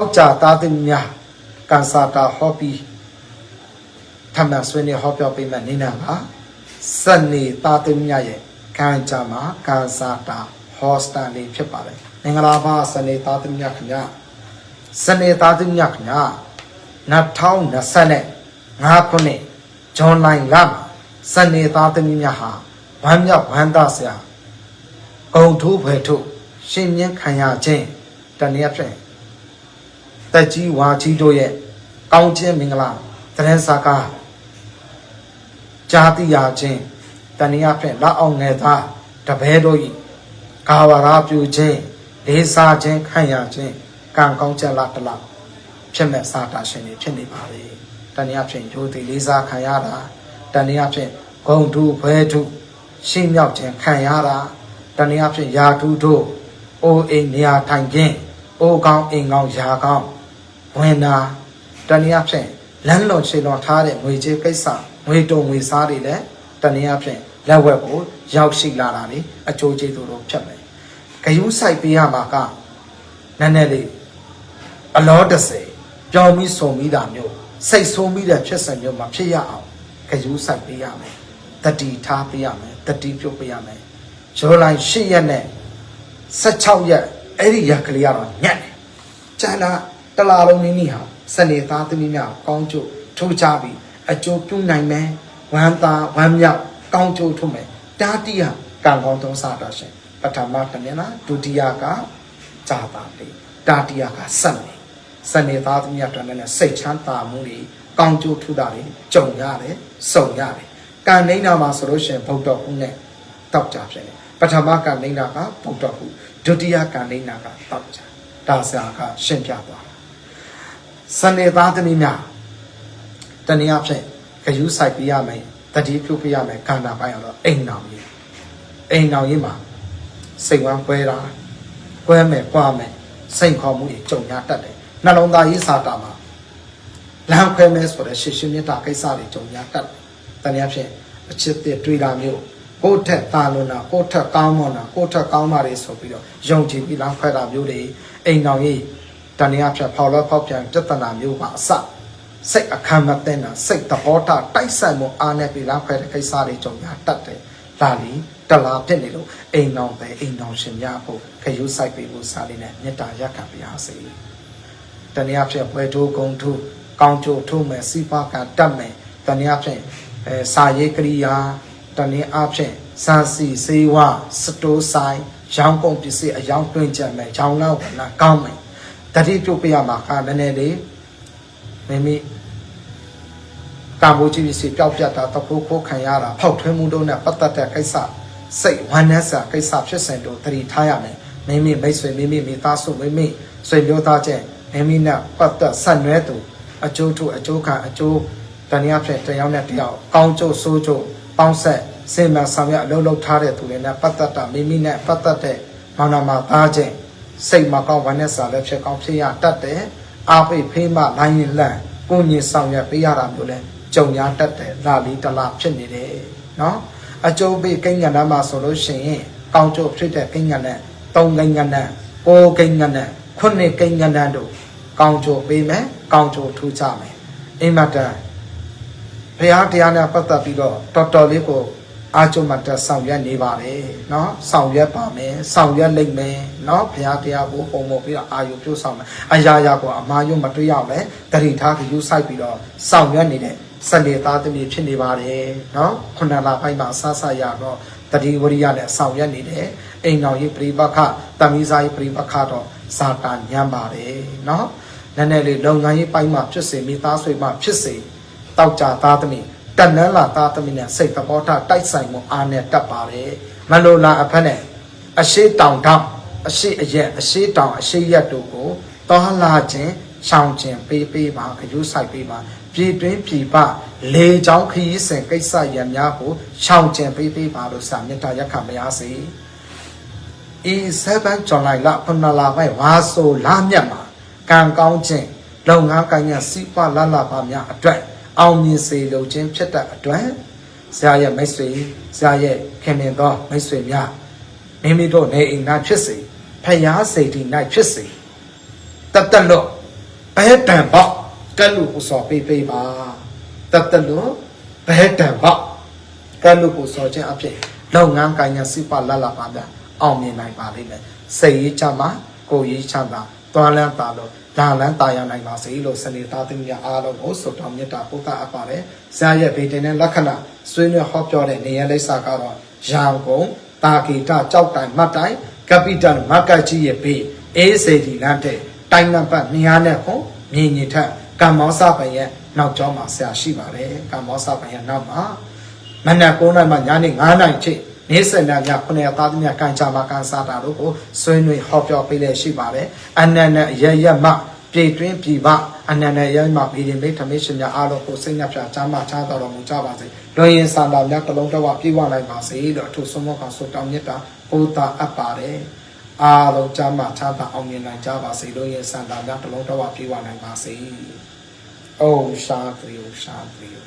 တောက်ကြသားသမီးများကန်စာတာဟောပြီးထပ်မံဆွေးနွေးဟောပြောပေးမယ့်နေနာကစနေသားသမီးများရဲ့ကန်ကြမှာကန်စာတာဟောစတန်လေးဖြစ်ပါတယ်မင်္ဂလာပါစနေသားသမီးများခင်ဗျာစနေသားသမီးများခင်ဗျာ2025ခုနှစ်ဇွန်လလမှာစနေသားသမီးများဟာဝမ်းမြောက်ဝမ်းသာစရာဂုံထိုးဖွယ်ထုတ်ရှင်မြင့်ခံရခြင်းတနည်းအားဖြင့် တက်ကြီးဝါကြီးတို့ရဲ့ကောင်းခြင်းမင်္ဂလာသတင်းစာကားကြားသိရခြင်းတဏှာဖြင့်လက်အောင်ငယ်သားတပည့်တို့၏ကာဝရာပြုခြင်းလေးစားခြင်းခံရခြင်းကံကောင်းချက်လားတလားဖြစ်မဲ့စာတာရှင်တွေဖြစ်နေပါလေတဏှာဖြင့်ရိုသေလေးစားခံရတာတဏှာဖြင့်ဂုံထုဘဲထုရှင်းမြောက်ခြင်းခံရတာတဏှာဖြင့်ယာထုတို့အိုးအိမ်နေရာထိုင်ခြင်းအိုးကောင်းအိမ်ကောင်းယာကောင်း ဝင်တာတနည်းအားဖြင့်လမ်းလွန်ခြေလွန်ထားတဲ့ငွေကြေးကိစ္စငွေတုံငွေစားတွေလည်းတနည်းအားဖြင့်လက်ဝက်ကိုရောက်ရှိလာတာလေအကျိုးကျေးဇူးတို့ဖြစ်မယ်။ဂယုစိုက်ပေးရမှာကနည်းနည်းလေးအလော30ပြောင်းပြီးစုံပြီးတာမျိုးစိတ်ဆိုးပြီးတဲ့ဖြစ်စဉ်မျိုးမှာဖြစ်ရအောင်ဂယုစိုက်ပေးရမယ်။တတိထားပေးရမယ်တတိပြုတ်ပေးရမယ်။ဇောလိုင်း8ရက်နဲ့16ရက်အဲ့ဒီရက်ကလေးကတော့ညက်တယ်။ကျန်တာ တလာလုံးနည်းနည်းဟာစနေသားသမီးများကောင်းကျိုးထိုးချပြီးအကျိုးပြုနိုင်မယ်ဝမ်းသာဝမ်းမြောက်ကောင်းကျိုးထုတ်မယ်တာတိယကံကောင်းသုံးစားတာရှင်ပထမတမင်လားဒုတိယကဇာတာတိတာတိယကစက်နေစနေသားသမီးများတော်နဲ့စိတ်ချမ်းသာမှုတွေကောင်းကျိုးထူတာတွေကြုံရတယ်စုံရတယ်ကံနေနာမှာဆိုလို့ရှင်ဗုဒ္ဓဟူနဲ့တောက်ကြဖြစ်နေပထမကံနေနာကဗုဒ္ဓဟူဒုတိယကံနေနာကတောက်ကြဒါဆရာကရှင်းပြသွားတာ စနေသားသမီးများတနည်းအားဖြင့်ဂယုစိုက်ပြရမယ်တတိပြုပြရမယ်ခန္ဓာပိုင်းအောင်တော့အိမ်တော်ကြီးအိမ်တော်ကြီးမှာစိတ်ဝမ်းကွဲတာကွဲမယ်ကွာမယ်စိတ်ခေါ်မှုတွေကြုံရတတ်တယ်နှလုံးသားရေးစာတာမှာလမ်းခွဲမယ်ဆိုတဲ့ရှေ့ရှင်းမြတ်တာကိစ္စတွေကြုံရတတ်တယ်တနည်းအားဖြင့်အချစ်တွေတွေ့တာမျိုးကိုယ့်ထက်တာလွန်တာကိုယ့်ထက်ကောင်းမွန်တာကိုယ့်ထက်ကောင်းတာတွေဆိုပြီးတော့ယုံကြည်ပြီးလမ်းခွဲတာမျိုးတွေအိမ်တော်ကြီး တဏှာဖြတ်ဖောက်လို့ဖောက်ပြန်ပြဿနာမျိုးပါအစစိတ်အခမ်းမသိတာစိတ်သဘောထားတိုက်ဆိုင်မှုအားနဲ့ပြီးလောက်ခွဲတဲ့ကိစ္စတွေကြုံရတတ်တယ်။ဒါလီတလားဖြစ်နေလို့အိမ်တော်ပဲအိမ်တော်ရှင်များဖို့ခရုစိုက်ပေးဖို့စားလေးနဲ့မေတ္တာရက်ခံပါရစေ။တဏှာဖြတ်ဘွယ်ထိုးဂုံထိုးကောင်းကျိုးထိုးမယ်စီပါကတတ်မယ်တဏှာဖြတ်အဲစာရေးကရိယာတဏှာဖြင့်စံစီစေဝစတိုးဆိုင်ရောင်းကုန်ပစ္စည်းအယောင်တွင်ကြမယ်။ရောင်းလောက်ဝနာကောင်းမယ်။ တတိပြုတ်ပြရမှာကနည်းနည်းလေးမိမိကာမိုကြီးစီပျောက်ပြတ်တာတခိုးခိုးခံရတာဖောက်ထွင်းမှုတို့နဲ့ပတ်သက်တဲ့ကိစ္စစိတ်ဝမ်းနည်းစာကိစ္စဖြစ်စဉ်တို့တတိထားရမယ်မိမိမိတ်ဆွေမိမိမိသားစုမိမိဆွေမျိုးသားချင်းမိမိနဲ့ပတ်သက်ဆက်နွဲသူအကျိုးထုအကျိုးခံအကျိုးတဏှာဖြင့်တစ်ယောက်နဲ့တစ်ယောက်ကောင်းကျိုးဆိုးကျိုးပေါင်းဆက်စင်မှန်ဆောင်ရွက်အလုပ်လုပ်ထားတဲ့သူတွေနဲ့ပတ်သက်တာမိမိနဲ့ပတ်သက်တဲ့မောင်နှမသားချင်း စိတ်မကောင်းဝမ်းနဲ့စာလည်းဖြစ်ကောင်းဖြစ်ရတတ်တယ်အာဖိတ်ဖေးမလိုင်းရင်လန့်ကိုညင်ဆောင်ရပေးရတာမျိုးလဲကြုံရတတ်တယ်လာလီတလာဖြစ်နေတယ်နော်အကျိုးပေးကိန်းကဏ္ဍမှာဆိုလို့ရှိရင်ကောင်းကျိုးဖြစ်တဲ့ကိန်းကဏ္ဍသုံးကိန်းကဏ္ဍကိုးကိန်းကဏ္ဍခုနှစ်ကိန်းကဏ္ဍတို့ကောင်းကျိုးပေးမယ်ကောင်းကျိုးထူးကြမယ်အိမ်မတန်ဘုရားတရားနဲ့ပတ်သက်ပြီးတော့တော်တော်လေးကို အာကျုံမတက်ဆောင်ရွက်နေပါတယ်เนาะဆောင်ရွက်ပါမယ်ဆောင်ရွက်လိမ့်မယ်เนาะဘုရားတရားကိုပုံပေါ်ပြီးတော့အာယုပြုဆောင်မယ်အရာရာကိုအမှားယွမတွေ့ရမယ်တတိထားကယူဆိုင်ပြီးတော့ဆောင်ရွက်နေတဲ့စနေသားသမီးဖြစ်နေပါတယ်เนาะခုနလပိုင်းမှာဆဆရတော့တတိဝရိယနဲ့ဆောင်ရွက်နေတယ်အိမ်တော်ကြီးပြိပခတမိစာရေးပြိပခတော့စာတာညံပါတယ်เนาะနည်းနည်းလေးလုပ်ငန်းရေးပိုင်းမှာဖြစ်စေမိသားစုမှာဖြစ်စေတောက်ကြသားသမီး တန်နန်းလာသားသမီးနဲ့စိတ်သဘောထားတိုက်ဆိုင်မှုအားနဲ့တက်ပါတယ်မလိုလားအဖက်နဲ့အရှိတောင်တောင်အရှိအရက်အရှိတောင်အရှိရက်တို့ကိုတောလာခြင်းရှောင်ခြင်းပေးပေးပါခရုစိုက်ပေးပါပြည်တွင်းပြည်ပလေချောင်းခရီးစဉ်ကိစ္စရများကိုရှောင်ခြင်းပေးပေးပါလို့စာမေတ္တာရက်ခမရစေဤ7ဇွန်လလခုနလပိုင်းဝါဆိုလာမြတ်မှာကံကောင်းခြင်းလုပ်ငန်းကိုင်ရစီးပွားလလပါများအတွက် အောင်မြင်စေလိုခြင်းဖြစ်တဲ့အတွက်ဆရာရဲ့မိတ်ဆွေဆရာရဲ့ခင်မင်သောမိတ်ဆွေများမိမိတို့နေအိမ်၌ဖြစ်စေဖျားစိတ်ဒီ၌ဖြစ်စေတတ်တတ်လို့ဘဲတံပေါ့ကဲလို့ကိုစော်ပေးပေးပါတတ်တလို့ဘဲတံပေါ့ကဲလို့ကိုစော်ခြင်းအဖြစ်လုပ်ငန်းကိုင်ညာစိပလလပါဗျအောင်မြင်နိုင်ပါလိမ့်မယ်စိတ်ရေးချမှာကိုယ်ရေးချတာ သွားလန်းတာလို့ဒါလန်းတာရနိုင်ပါစေလို့စနေသားသမီးများအားလုံးကိုဆုတောင်းမေတ္တာပို့သအပ်ပါတယ်ဇာရဲ့ဗေဒင်နဲ့လက္ခဏာဆွေးနွေးဟောပြောတဲ့နေရာလိပ်စာကတော့ရန်ကုန်တာဂီတကြောက်တိုင်မတ်တိုင်ကပီတယ်မကတ်ကြီးရဲ့ဘေးအေးစေဒီလမ်းတဲ့တိုင်နံပါတ်200နဲ့ခုမြင်ညင်ထက်ကံမောစပန်ရဲ့နောက်ကျောင်းမှာဆရာရှိပါတယ်ကံမောစပန်ရဲ့နောက်မှာမနက်9နာရီမှညနေ9နာရီချိန် နေ့စံနာည9ရက်သားသမီးကန်ချာမကန်စားတာတို့ကိုဆွေးနွေးဟောပြောပေးလက်ရှိပါတယ်အနန္တရရမပြည်တွင်းပြည်ပအနန္တရရမပြည်ရင်မိထမေရှင်များအားလုံးကိုစိတ်နှပြချမ်းသာချမ်းသာတော်မူကြပါစေလွန်ရင်စံတော်များတစ်လုံးတစ်ဝပြည့်ဝနိုင်ပါစေလို့အထူးဆုံးမကဆုတောင်းမြတ်တာပို့တာအပ်ပါတယ်အားလုံးချမ်းသာချမ်းသာအောင်မြင်နိုင်ကြပါစေလွန်ရင်စံတော်များတစ်လုံးတစ်ဝပြည့်ဝနိုင်ပါစေအိုရှာသီယိုရှာသီယို